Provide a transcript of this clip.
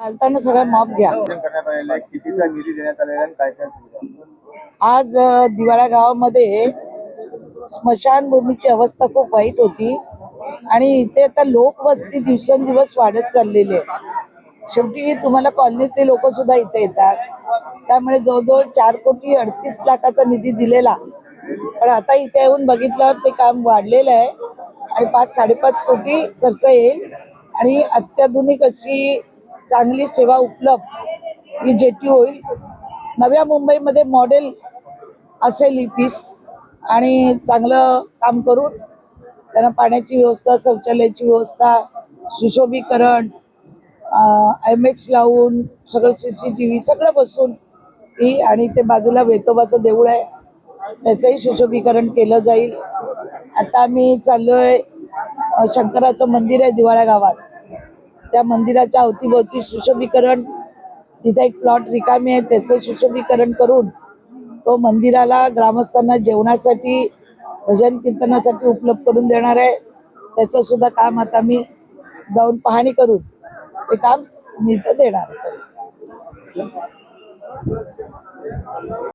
चालताना सगळा माप घ्या. आज दिवाळा गावामध्ये स्मशानभूमीची अवस्था खूप वाईट होती. आणि इथे आता लोकवस्ती दिवसेंदिवस वाढत चाललेली आहे. शेवटी तुम्हाला कॉलनीतले लोक सुद्धा इथे येतात. त्यामुळे जवळजवळ चार कोटी अडतीस लाखाचा निधी दिलेला. पण आता इथे येऊन बघितल्यावर ते काम वाढलेलं आहे. आणि पाच साडेपाच कोटी खर्च येईल. आणि अत्याधुनिक अशी चांगली सेवा उपलब्ध ही जेटी होईल. नव्या मुंबईमध्ये मॉडेल असेल ही पीस आणि चांगलं काम करून त्यांना पाण्याची व्यवस्था शौचालयाची व्यवस्था सुशोभीकरण एम एक्स लावून सगळं सी सी टी व्ही सगळं बसून ही आणि ते बाजूला वेतोबाचं देऊळ आहे त्याचंही सुशोभीकरण केलं जाईल. आता आम्ही चाललो आहे शंकराचं मंदिर आहे दिवाळ्या गावात. त्या मंदिराच्या अवतीभोवती सुशोभीकरण तिथे एक प्लॉट रिकामी आहे त्याचं सुशोभीकरण करून तो मंदिराला ग्रामस्थांना जेवणासाठी भजन कीर्तनासाठी उपलब्ध करून देणार आहे. त्याचं सुद्धा काम आता मी जाऊन पाहणी करून ते काम मी इथं देणार आहे.